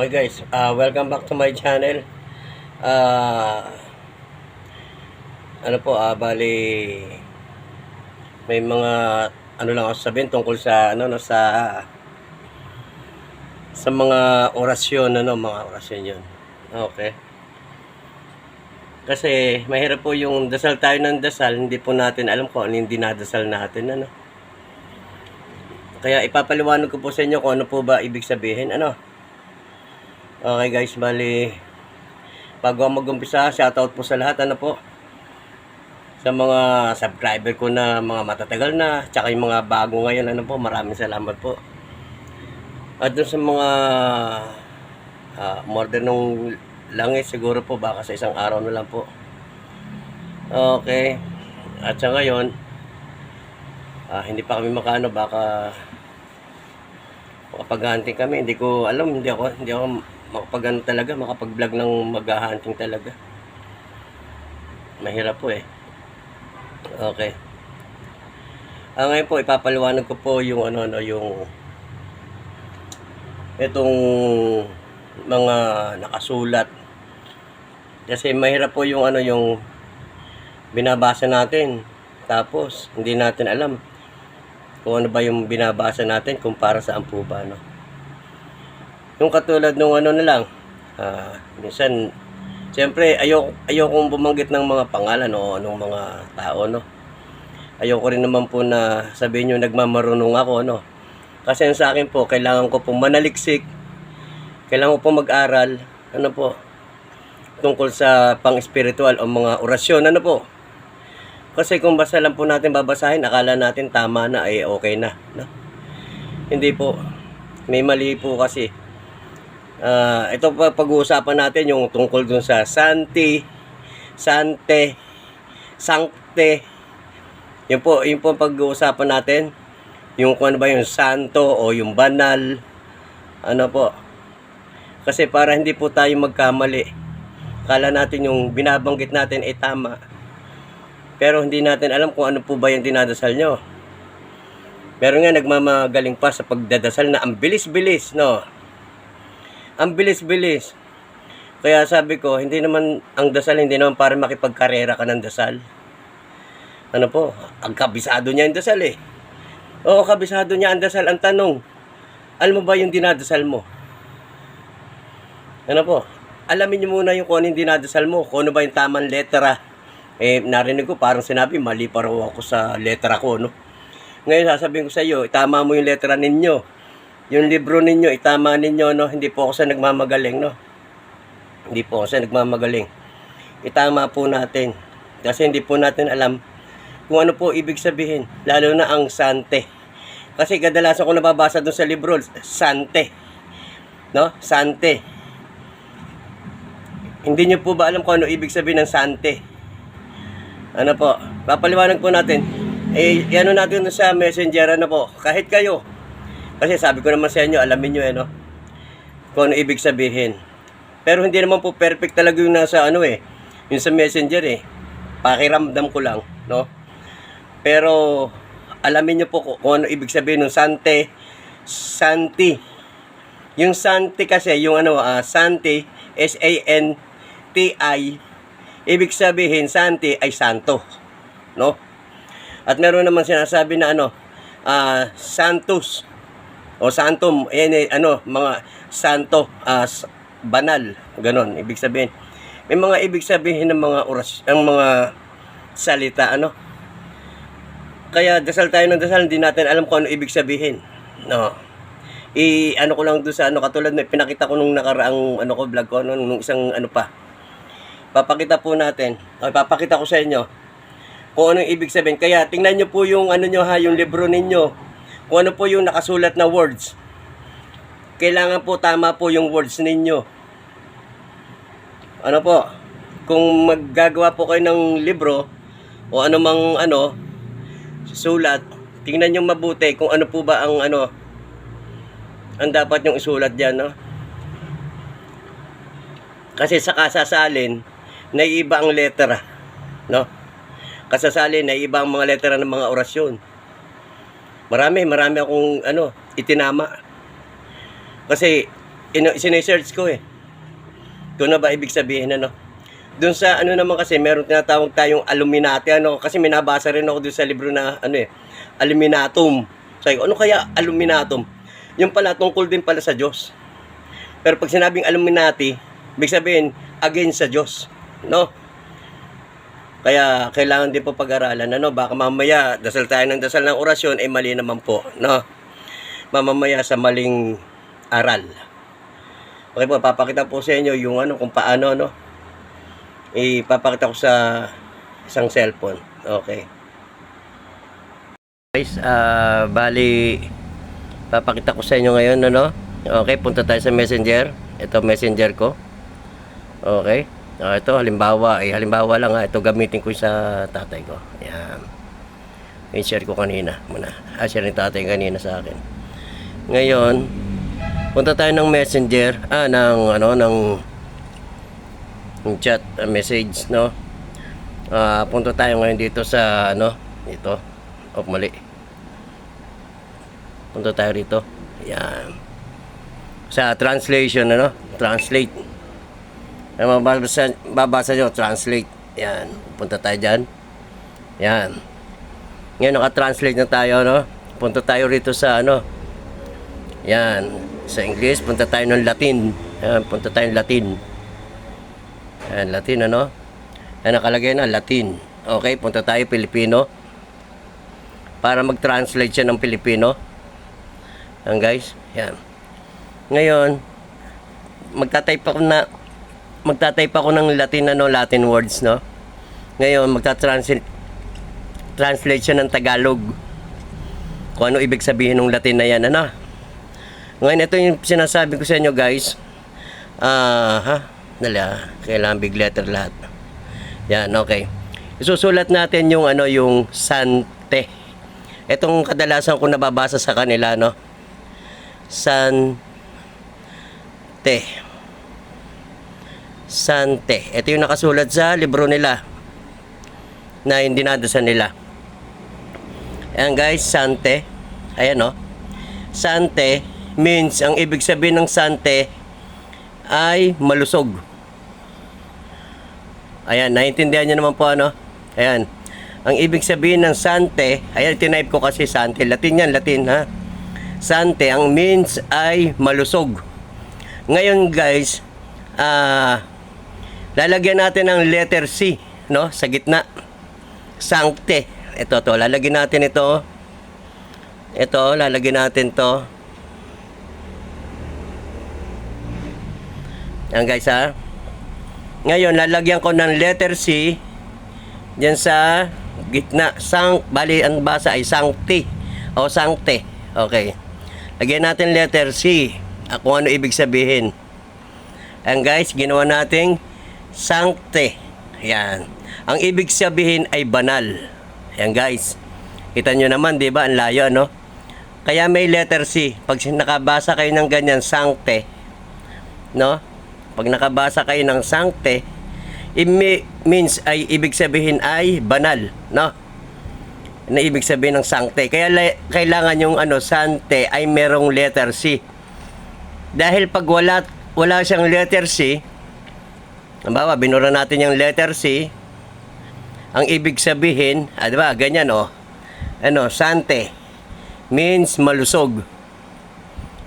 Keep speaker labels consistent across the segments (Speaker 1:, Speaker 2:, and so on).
Speaker 1: Okay guys, uh, welcome back to my channel. Ah ano po, ah bali may mga ano lang ako sabihin tungkol sa ano no sa sa mga orasyon ano, mga orasyon 'yun. Okay. Kasi mahirap po yung dasal tayo ng dasal, hindi po natin alam kung ano yung dinadasal natin ano. Kaya ipapaliwanag ko po sa inyo kung ano po ba ibig sabihin ano. Okay guys, bali bago mag-umpisa, shoutout po sa lahat ano po. Sa mga subscriber ko na mga matatagal na, tsaka yung mga bago ngayon ano po, maraming salamat po. At dun sa mga uh, more than nung langis siguro po baka sa isang araw na lang po. Okay. At sa ngayon, ah, hindi pa kami makaano baka makapag-hunting kami. Hindi ko alam, hindi ako, hindi ako makapag talaga, makapag-vlog ng mag-hunting talaga. Mahirap po eh. Okay. Ah, ngayon po, ipapaliwanag ko po yung ano, ano, yung itong mga nakasulat. Kasi mahirap po yung ano, yung binabasa natin. Tapos, hindi natin alam kung ano ba yung binabasa natin kung para saan po ba, no? Yung katulad nung ano na lang, ah, minsan, siyempre, ayoko, ayokong bumanggit ng mga pangalan o ng mga tao, no? Ayoko rin naman po na sabihin nyo nagmamarunong ako, no? Kasi sa akin po, kailangan ko pong manaliksik, kailangan ko pong mag-aral, ano po, tungkol sa pang-spiritual o mga orasyon, ano po. Kasi kung basta lang po natin babasahin, akala natin tama na, ay okay na. No? Hindi po. May mali po kasi. Ah, ito pa pag-uusapan natin yung tungkol dun sa Santi, Sante, Sancte. Yun po, yun po pag-uusapan natin. Yung kung ano ba yung santo o yung banal. Ano po. Kasi para hindi po tayo magkamali. Kala natin yung binabanggit natin ay tama. Pero hindi natin alam kung ano po ba yung dinadasal nyo. Meron nga nagmamagaling pa sa pagdadasal na ang bilis-bilis, no? Ang bilis-bilis. Kaya sabi ko, hindi naman ang dasal, hindi naman para makipagkarera ka ng dasal. Ano po, ang kabisado niya yung dasal eh. Oo, kabisado niya ang dasal. Ang tanong, alam mo ba yung dinadasal mo? Ano po, alamin niyo muna yung kung ano dinadasal mo, kung ano ba yung tamang letra. Eh, narinig ko, parang sinabi, mali pa raw ako sa letra ko, no? Ngayon, sasabihin ko sa iyo, itama mo yung letra ninyo. Yung libro ninyo, itama ninyo, no? Hindi po ako sa nagmamagaling, no? Hindi po ako sa nagmamagaling. Itama po natin. Kasi hindi po natin alam kung ano po ibig sabihin. Lalo na ang sante. Kasi kadalasan ko nababasa doon sa libro, sante. No? Sante. Hindi nyo po ba alam kung ano ibig sabihin ng sante? Ano po? Papaliwanag po natin. Eh, ano natin sa messenger, ano po? Kahit kayo. Kasi sabi ko naman sa inyo, alamin nyo, ano? Kung ano ibig sabihin. Pero hindi naman po perfect talaga yung nasa ano eh. Yung sa messenger eh. Pakiramdam ko lang, no? Pero alamin nyo po kung, kung ano ibig sabihin ng sante, santi. Yung santi kasi, yung ano, ah, santi, S-A-N-T-I, ibig sabihin, santi ay santo. No? At meron naman sinasabi na ano, ah, santos, o yan eh, ano, mga santo, as banal, ganon, ibig sabihin. May mga ibig sabihin ng mga oras, ang mga salita, ano, kaya dasal tayo ng dasal, hindi natin alam kung ano ibig sabihin. No. I ano ko lang doon sa ano katulad na pinakita ko nung nakaraang ano ko vlog ko ano, nung isang ano pa. Papakita po natin. O papakita ko sa inyo kung ano yung ibig sabihin. Kaya tingnan niyo po yung ano niyo ha, yung libro ninyo. Kung ano po yung nakasulat na words. Kailangan po tama po yung words ninyo. Ano po? Kung maggagawa po kayo ng libro o ano mang ano, sulat, tingnan nyo mabuti kung ano po ba ang ano ang dapat yung isulat diyan, no? Kasi sa kasasalin, naiiba ang letra, no? Kasasalin, naiiba ang mga letra ng mga orasyon. Marami, marami akong ano, itinama. Kasi ino, sinesearch ko eh. Kung na ba ibig sabihin ano. Doon sa ano naman kasi meron tinatawag tayong Illuminati ano kasi may nabasa rin ako doon sa libro na ano eh Illuminatum. Sabi ko, ano kaya Illuminatum? Yung pala tungkol din pala sa Diyos. Pero pag sinabing Illuminati, ibig sabihin against sa Diyos, no? Kaya kailangan din po pag-aralan ano baka mamaya dasal tayo ng dasal ng orasyon ay mali naman po, no? Mamamaya sa maling aral. Okay po, papakita po sa inyo yung ano kung paano no. Ipapakita ko sa isang cellphone. Okay. Guys, ah bali papakita ko sa inyo ngayon ano. Okay, punta tayo sa Messenger. Ito Messenger ko. Okay. Ah, ito halimbawa, eh halimbawa lang ha, ito gamitin ko sa tatay ko. Ayan. Yung share ko kanina muna. Ah, share ni tatay kanina sa akin. Ngayon, punta tayo ng Messenger, ah ng ano ng ng chat ah, message, no? Ah, punta tayo ngayon dito sa ano, dito. Oh, mali. Punta tayo rito. Ayan. Sa translation, ano? Translate. Ang mababasa, babasa nyo, translate. Yan. Punta tayo dyan. Yan. Ngayon, naka-translate na tayo, no? Punta tayo rito sa, ano? Yan. Sa English, punta tayo ng Latin. Yan, punta tayo ng Latin. Yan, Latin, ano? Yan, nakalagay na, Latin. Okay, punta tayo Pilipino. Para mag-translate siya ng Pilipino. Yan, guys. Yan. Ngayon, magta-type ako na magta-type ako ng Latin ano, Latin words, no? Ngayon, magta-translate translate siya ng Tagalog. Kung ano ibig sabihin ng Latin na yan, ano? Ngayon, ito yung sinasabi ko sa inyo, guys. Ah, ha? Nala, kailangan big letter lahat. Yan, okay. Isusulat natin yung ano, yung sante. Itong kadalasan ko nababasa sa kanila, no? Sante. Sante. Ito yung nakasulat sa libro nila na yung dinadasan nila. Ayan guys, Sante. Ayan o. Sante means, ang ibig sabihin ng Sante ay malusog. Ayan, naiintindihan nyo naman po ano? Ayan. Ang ibig sabihin ng Sante, ayan, tinype ko kasi Sante. Latin yan, Latin ha. Sante, ang means ay malusog. Ngayon guys, ah, lalagyan natin ng letter C, no? Sa gitna. Sancte. Ito to, lalagyan natin ito. Ito, lalagyan natin to. Yan guys ha. Ngayon, lalagyan ko ng letter C diyan sa gitna. Sang, bali, ang basa ay sancti o sancte. Okay. Lagyan natin letter C. Ah, Kung ano ibig sabihin. Ayan guys, ginawa nating sancte. Ayan. Ang ibig sabihin ay banal. Ayan guys. Kita nyo naman, di ba? Ang layo, no? Kaya may letter C. Pag nakabasa kayo ng ganyan, sancte, no? Pag nakabasa kayo ng sancte, it me- means ay ibig sabihin ay banal, no? Na ibig sabihin ng sancte. Kaya la- kailangan yung ano, sante ay merong letter C. Dahil pag wala, wala siyang letter C, Halimbawa, binura natin yung letter C. Ang ibig sabihin, ah, di ba, ganyan oh. Ano, sante means malusog.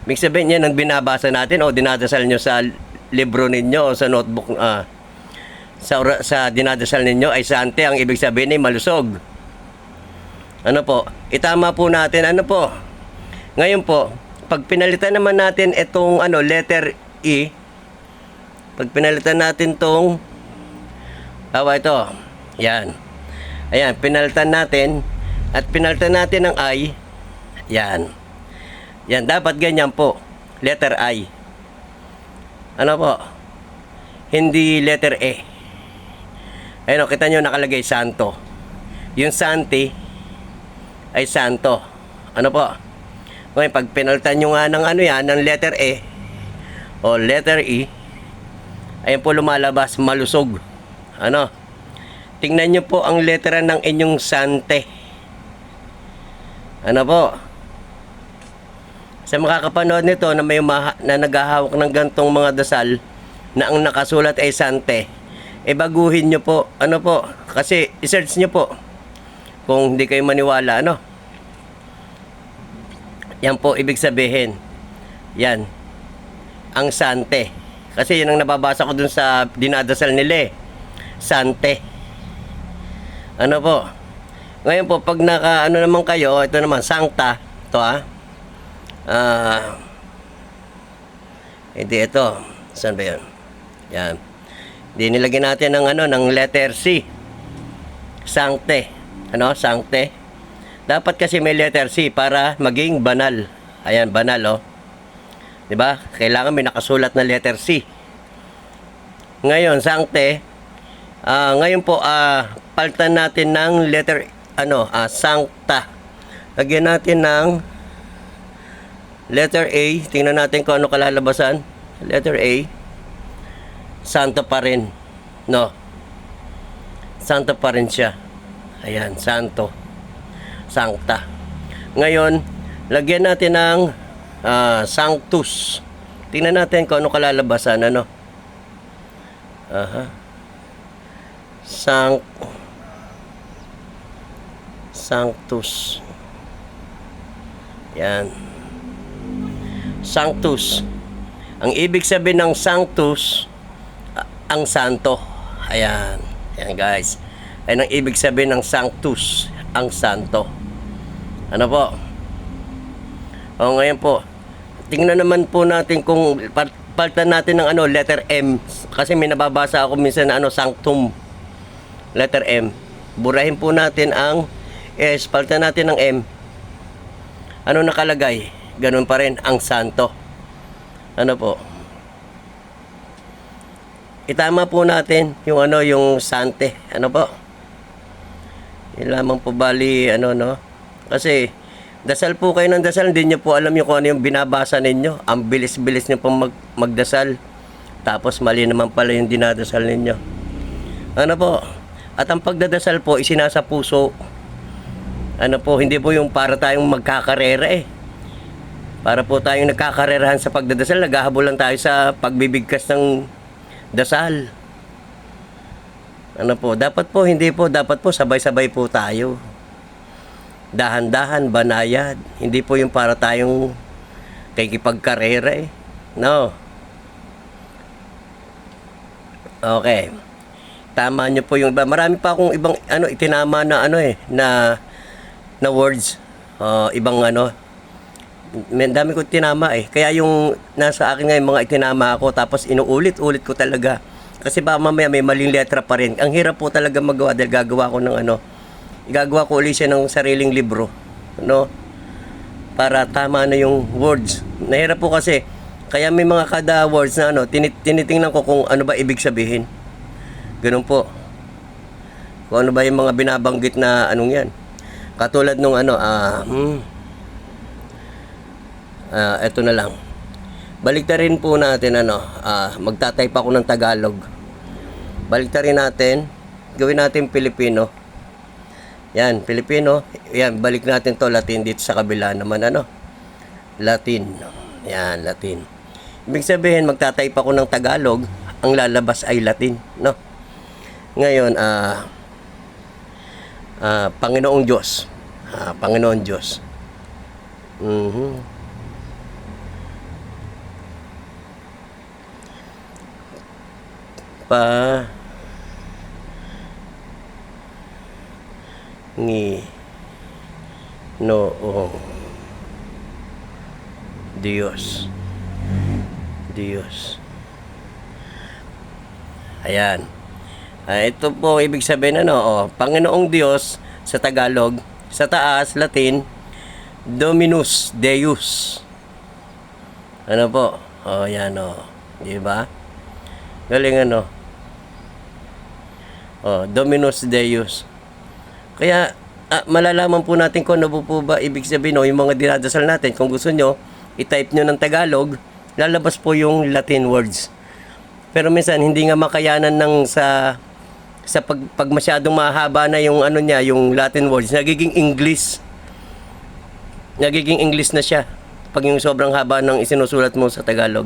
Speaker 1: Ibig sabihin yan ang binabasa natin o dinadasal nyo sa libro ninyo o sa notebook ah, sa, sa dinadasal ninyo ay sante ang ibig sabihin ay malusog. Ano po? Itama po natin ano po? Ngayon po, pag pinalitan naman natin itong ano letter E, pag pinalitan natin tong Hawa ito. Yan. Ayan, pinalitan natin at pinalitan natin ng I. Yan. Yan, dapat ganyan po. Letter I. Ano po? Hindi letter E. Ayun, o, kita nyo nakalagay santo. Yung santi ay santo. Ano po? Ngayon, pag pinalitan nyo nga ng ano yan, ng letter E o letter E, ayun po lumalabas malusog. Ano? Tingnan nyo po ang letra ng inyong sante. Ano po? sa makakapanood nito na may maha, na naghahawak ng gantong mga dasal na ang nakasulat ay sante, e baguhin nyo po. Ano po? Kasi i-search nyo po kung hindi kayo maniwala, ano? Yan po ibig sabihin. Yan. Ang sante. Kasi yun ang nababasa ko dun sa dinadasal nila eh. Sante. Ano po? Ngayon po, pag naka, ano naman kayo, ito naman, sancta. Ito ah. Ah. hindi ito. Saan ba yun? Yan. Hindi nilagyan natin ng ano, ng letter C. Sancte. Ano? Sancte. Dapat kasi may letter C para maging banal. Ayan, banal oh. 'Di ba? Kailangan may nakasulat na letter C. Ngayon, sancte, ah ngayon po ah palitan natin ng letter ano, ah sancta. Lagyan natin ng letter A. Tingnan natin kung ano kalalabasan. Letter A. Santo pa rin. No. Santo pa rin siya. Ayan, santo. Sancta. Ngayon, lagyan natin ng ah, sanctus. Tingnan natin kung ano kalalabasan. Ano? Aha. Sanct Sanctus. Yan. Sanctus. Ang ibig sabihin ng Sanctus, ang santo. Ayan. Ayan guys. Ayan ang ibig sabihin ng Sanctus, ang santo. Ano po? O ngayon po, tingnan naman po natin kung palitan natin ng ano, letter M. Kasi may nababasa ako minsan na ano, sanctum. Letter M. Burahin po natin ang S, palitan natin ng M. Ano nakalagay? Ganun pa rin, ang santo. Ano po? Itama po natin yung ano, yung sante. Ano po? Yun lamang po bali, ano, no? Kasi, dasal po kayo ng dasal, hindi nyo po alam yung kung ano yung binabasa ninyo. Ang bilis-bilis nyo pong mag, magdasal. Tapos mali naman pala yung dinadasal ninyo. Ano po? At ang pagdadasal po, isinasa puso. Ano po, hindi po yung para tayong magkakarera eh. Para po tayong nagkakarerahan sa pagdadasal, naghahabol lang tayo sa pagbibigkas ng dasal. Ano po, dapat po, hindi po, dapat po sabay-sabay po tayo. Dahan-dahan, banayad. Hindi po yung para tayong kikipagkarera eh. No. Okay. Tama niyo po yung iba. Marami pa akong ibang ano itinama na ano eh na na words. Uh, ibang ano may dami ko tinama eh. Kaya yung nasa akin ngayon mga itinama ako tapos inuulit-ulit ko talaga. Kasi ba mamaya may maling letra pa rin. Ang hirap po talaga magawa dahil gagawa ko ng ano. Igagawa ko ulit siya ng sariling libro. No? Para tama na yung words. Nahirap po kasi. Kaya may mga kada words na ano, tinit tinitingnan ko kung ano ba ibig sabihin. Ganun po. Kung ano ba yung mga binabanggit na anong yan. Katulad nung ano, ah, hmm, Ah, eto na lang. Baliktarin po natin ano, ah, magtatype ako ng Tagalog. Baliktarin natin, gawin natin Pilipino. Yan, Pilipino. Yan, balik natin to Latin dito sa kabila naman ano. Latin. Yan, Latin. Ibig sabihin, magtatype ako ng Tagalog, ang lalabas ay Latin, no? Ngayon, ah ah, Panginoong Diyos. Ah, Panginoon Diyos. Mhm. pa ngi noong Diyos Diyos Ayan. Ah, ito po ibig sabihin ano, oh, Panginoong Diyos sa Tagalog, sa taas, Latin, Dominus Deus. Ano po? Oh, yan oh. Di ba? Galing ano. Oh, Dominus Deus. Kaya ah, malalaman po natin kung ano po, ba ibig sabihin o yung mga dinadasal natin. Kung gusto nyo, i-type nyo ng Tagalog, lalabas po yung Latin words. Pero minsan hindi nga makayanan ng sa sa pag, pag masyadong mahaba na yung ano niya, yung Latin words, nagiging English. Nagiging English na siya. pag yung sobrang haba ng isinusulat mo sa Tagalog.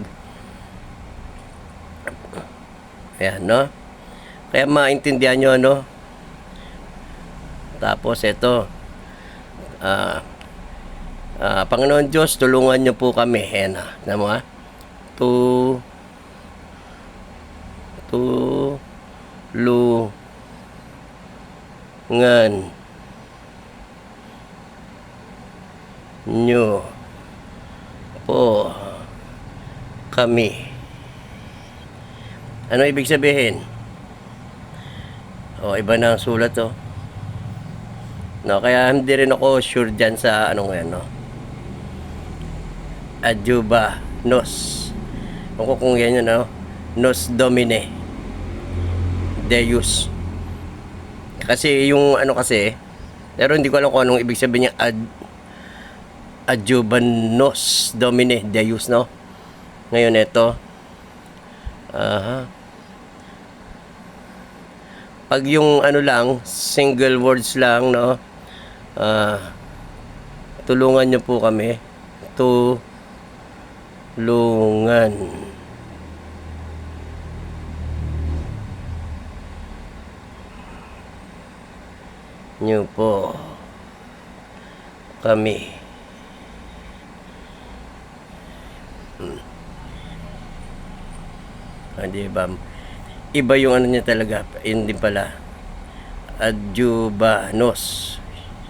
Speaker 1: Ayan, no? Kaya maintindihan nyo, no? Tapos, ito. Ah, ah, Panginoon Diyos, tulungan nyo po kami. Ah. Alam mo? To, to, lu, ngan, nyo, po, kami. Ano ibig sabihin? O, iba na ang sulat, oh. No, kaya hindi rin ako sure dyan sa ano ngayon, no? Adjuba, nos. Ako kung yan yun, no? Nos Domine. Deus. Kasi yung ano kasi, pero hindi ko alam kung anong ibig sabihin niya ad, adjubanos domine deus no ngayon ito aha pag yung ano lang single words lang no ah tulungan niyo po kami tulungan niyo po kami Ah, di ba? Iba yung ano niya talaga. Yun din pala. Adjubanos.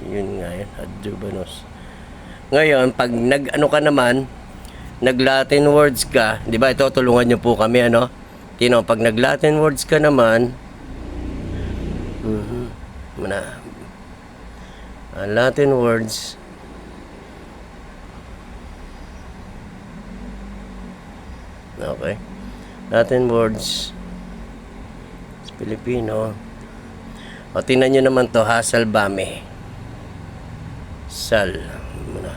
Speaker 1: Yun nga yun. Adjubanos. Ngayon, pag nag-ano ka naman, nag-Latin words ka, di ba? Ito, tulungan niyo po kami, ano? Tino, pag nag-Latin words ka naman, mhm, na, ah, Latin words, Okay. Latin words. Filipino. O, tingnan nyo naman to, ha, salbame. Sal. Muna.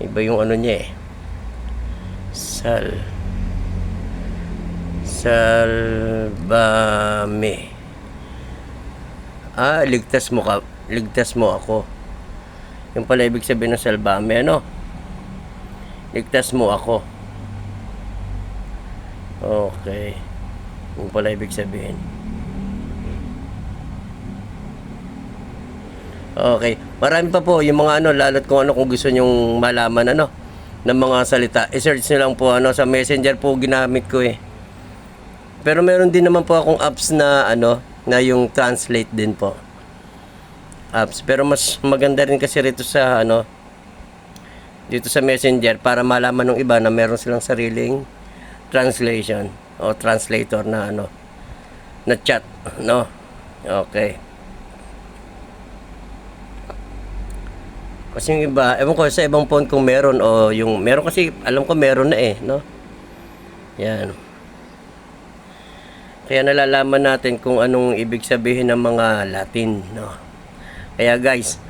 Speaker 1: Iba yung ano niya eh. Sal. Salbame. Ah, ligtas mo ka. Ligtas mo ako. Yung pala ibig sabihin ng salbame, ano? Ligtas mo ako. Okay. Yung pala ibig sabihin. Okay. Marami pa po yung mga ano, lalo't kung ano kung gusto nyong malaman ano ng mga salita. I-search nyo lang po ano sa Messenger po ginamit ko eh. Pero meron din naman po akong apps na ano na yung translate din po. Apps. Pero mas maganda rin kasi rito sa ano dito sa Messenger para malaman ng iba na meron silang sariling translation o translator na ano na chat no okay kasi yung iba ewan ko sa ibang phone kung meron o yung meron kasi alam ko meron na eh no yan kaya nalalaman natin kung anong ibig sabihin ng mga Latin no kaya guys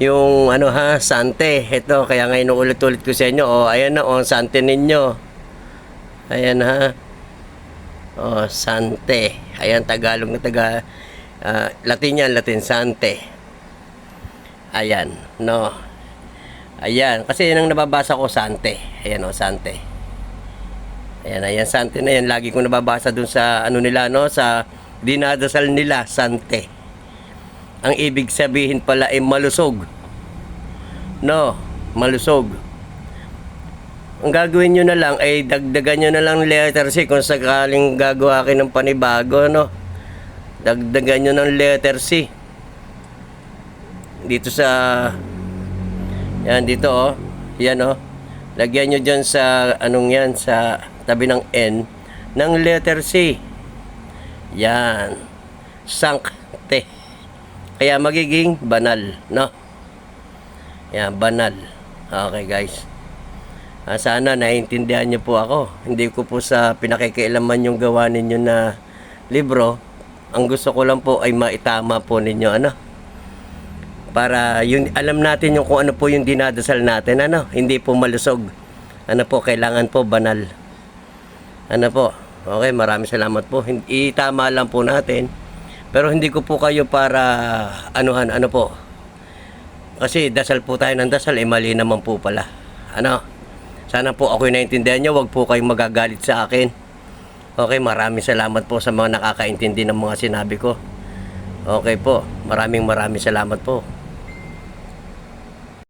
Speaker 1: yung ano ha, sante. Ito, kaya ngayon ulit-ulit ko sa inyo. Oh, ayan na, oh, sante ninyo. Ayan ha. Oh, sante. Ayan, Tagalog na taga, ah, Latin yan, Latin, sante. Ayan, no. Ayan, kasi yan ang nababasa ko, sante. Ayan, oh, sante. Ayan, ayan, sante na yan. Lagi kong nababasa dun sa, ano nila, no, sa dinadasal nila, sante ang ibig sabihin pala ay malusog. No, malusog. Ang gagawin nyo na lang ay dagdagan nyo na lang letter C kung sakaling gagawa kayo ng panibago, no? Dagdagan nyo ng letter C. Dito sa... Yan, dito, oh. Yan, oh. Lagyan nyo dyan sa, anong yan, sa tabi ng N, ng letter C. Yan. Sancte. Kaya magiging banal, no? Yan, banal. Okay, guys. Ah, sana naiintindihan niyo po ako. Hindi ko po sa pinakikialaman yung gawa ninyo na libro. Ang gusto ko lang po ay maitama po ninyo, ano? Para yun, alam natin yung kung ano po yung dinadasal natin, ano? Hindi po malusog. Ano po, kailangan po banal. Ano po? Okay, maraming salamat po. Itama lang po natin pero hindi ko po kayo para anuhan, ano po. Kasi dasal po tayo ng dasal, eh mali naman po pala. Ano? Sana po ako'y naintindihan nyo, wag po kayong magagalit sa akin. Okay, maraming salamat po sa mga nakakaintindi ng mga sinabi ko. Okay po, maraming maraming salamat po.